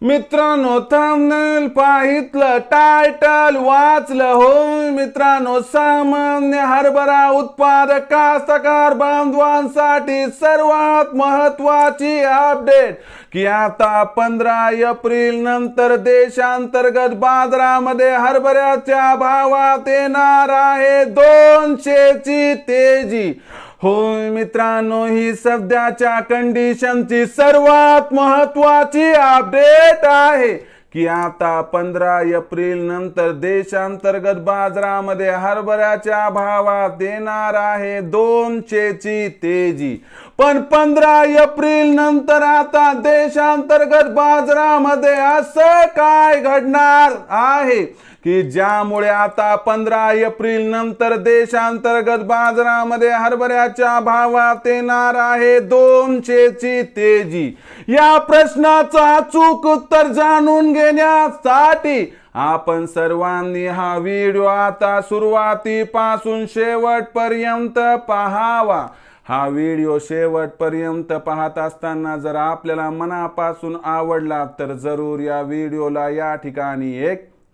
मित्रांनो थांबनेल पाहितलं टायटल वाचलं हो मित्रांनो सामान्य हरभरा उत्पादक कास्तकार बांधवांसाठी सर्वात महत्वाची अपडेट की आता पंधरा एप्रिल नंतर देशांतर्गत बाजारामध्ये हरभऱ्याच्या भावात येणार आहे दोनशेची तेजी. होय मित्रांनो ही सध्याच्या कंडिशनची सर्वात महत्वाची अपडेट आहे की आता पंधरा एप्रिल नंतर देशांतर्गत बाजारामध्ये हरभऱ्याच्या भावात येणार आहे दोनशेची तेजी. पण पंधरा एप्रिल नंतर आता देशांतर्गत बाजारामध्ये असं काय घडणार आहे? की ज्यामुळे आता पंधरा एप्रिल नंतर देशांतर्गत बाजारामध्ये हरभऱ्याच्या भावात येणार आहे दोनशेची तेजी. या प्रश्नाचा अचूक उत्तर जाणून घेण्यासाठी आपण सर्वांनी हा व्हिडिओ आता सुरुवातीपासून शेवटपर्यंत पहावा. हा व्हिडिओ शेवटपर्यंत पाहत असताना जर आपल्याला मनापासून आवडला तर जरूर या व्हिडिओला या ठिकाणी एक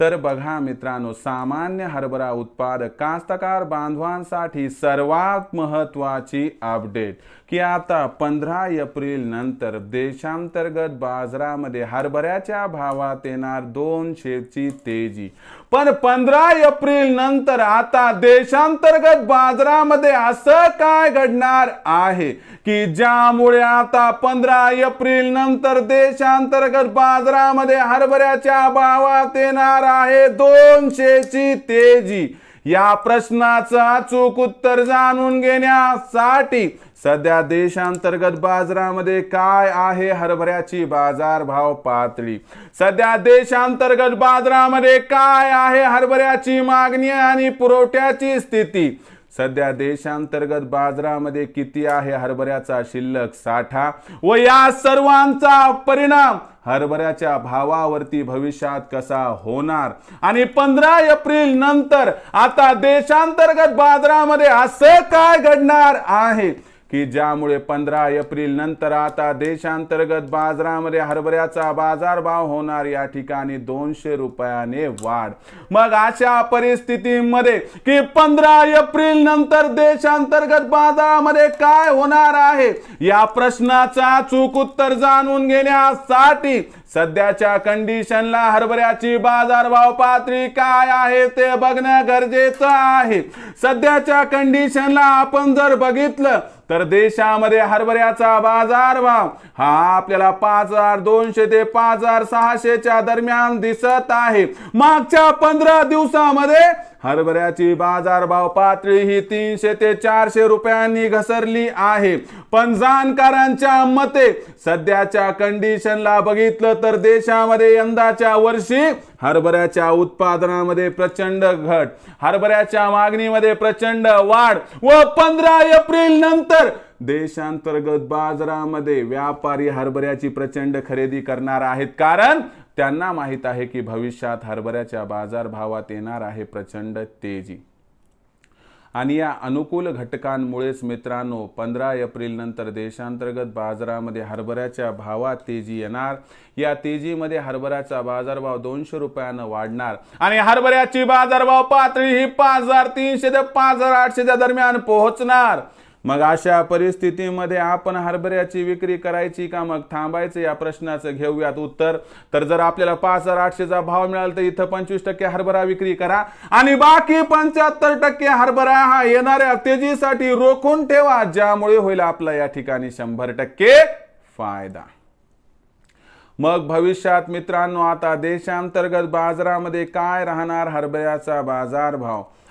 तर बघा मित्रांनो सामान्य हरभरा उत्पादक कास्तकार बांधवांसाठी सर्वात महत्वाची अपडेट की आता पंधरा एप्रिल नंतर देशांतर्गत बाजारामध्ये हरभऱ्याच्या भावात येणार दोनशेची तेजी. पण पंधरा एप्रिल नंतर आता देशांतर्गत बाजारामध्ये असं काय घडणार आहे? की ज्यामुळे आता पंधरा एप्रिल नंतर देशांतर्गत बाजारामध्ये हरभऱ्याच्या भावात येणार आहे दोनशेची तेजी या प्रश्नाचं अचूक उत्तर जाणून घेण्यासाठी सध्या देशांतर्गत बाजारामध्ये काय आहे हरभऱ्याची बाजार भाव पातळी? सध्या देशांतर्गत बाजारामध्ये काय आहे हरभऱ्याची मागणी आणि पुरवठ्याची स्थिती? सध्या देशांतर्गत बाजारामध्ये किती आहे हरभऱ्याचा शिल्लक? साठा. व या सर्वांचा परिणाम हरभऱ्याच्या भावावरती भविष्यात कसा होणार? आणि पंधरा एप्रिल नंतर आता देशांतर्गत बाजारामध्ये असं काय घडणार आहे? की ज्यामुळे पंधरा एप्रिल नंतर आता देशांतर्गत बाजारामध्ये हरभऱ्याचा बाजारभाव होणार या ठिकाणी दोनशे रुपयाने वाढ. मग अशा परिस्थितीमध्ये की पंधरा एप्रिल नंतर देशांतर्गत बाजारामध्ये काय होणार आहे? या प्रश्नाचा चूक उत्तर जाणून घेण्यासाठी सध्याच्या कंडिशनला हरभऱ्याची बाजारभाव पातळी काय आहे ते बघणं गरजेचं आहे. सध्याच्या कंडिशनला आपण जर बघितलं तर देशामध्ये हरभऱ्याचा बाजारभाव हा आपल्याला पाच हजार दोनशे ते पाच हजार सहाशेच्या दरम्यान दिसत आहे. मागच्या पंधरा दिवसामध्ये हरभऱ्याची बाजारभाव पातळी ही तीनशे ते चारशे रुपयांनी घसरली आहे. पण जाणकारांच्या मते सध्याच्या कंडिशनला बघितलं तर देशामध्ये यंदाच्या वर्षी हरभऱ्याच्या उत्पादनामध्ये प्रचंड घट हरभऱ्याच्या मागणीमध्ये प्रचंड वाढ व पंधरा एप्रिल नंतर देशांतर्गत बाजारामध्ये व्यापारी हरभऱ्याची प्रचंड खरेदी करणार आहेत. कारण त्यांना माहीत आहे की भविष्यात हरभऱ्याच्या बाजारभावात येणार आहे प्रचंड तेजी. आणि या अनुकूल घटकांमुळेच मित्रांनो पंधरा एप्रिल नंतर देशांतर्गत बाजारामध्ये हरभऱ्याच्या भावात तेजी येणार. या तेजीमध्ये हरभऱ्याचा बाजारभाव दोनशे रुपयानं वाढणार. आणि हरभऱ्याची बाजारभाव पातळी ही पाच हजार तीनशे ते पाच हजार आठशेच्या दरम्यान पोहोचणार. मग अशा परिस्थितीमध्ये आपण हरभऱ्याची विक्री करायची का? मग थांबायचं या प्रश्नाचं घेऊयात उत्तर. तर जर आपल्याला पाच हजार आठशेचा भाव मिळाला तर इथं पंचवीस टक्के हरभरा विक्री करा. आणि बाकी पंच्याहत्तर टक्के हरभरा हा येणाऱ्या तेजीसाठी रोखून ठेवा ज्यामुळे होईल आपला या ठिकाणी शंभर टक्के फायदा. मग भविष्यात मित्रांनो आता देशांतर्गत बाजारामध्ये काय राहणार हरभऱ्याचा बाजारभाव?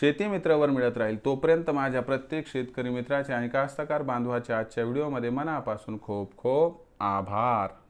शेती मित्रवर मिळत राहील तोपर्यंत माझ्या प्रत्येक शेतकरी मित्राचे आणि कास्तकार बांधवाच्या आजच्या व्हिडिओमध्ये मनापासून खूप खूप आभार.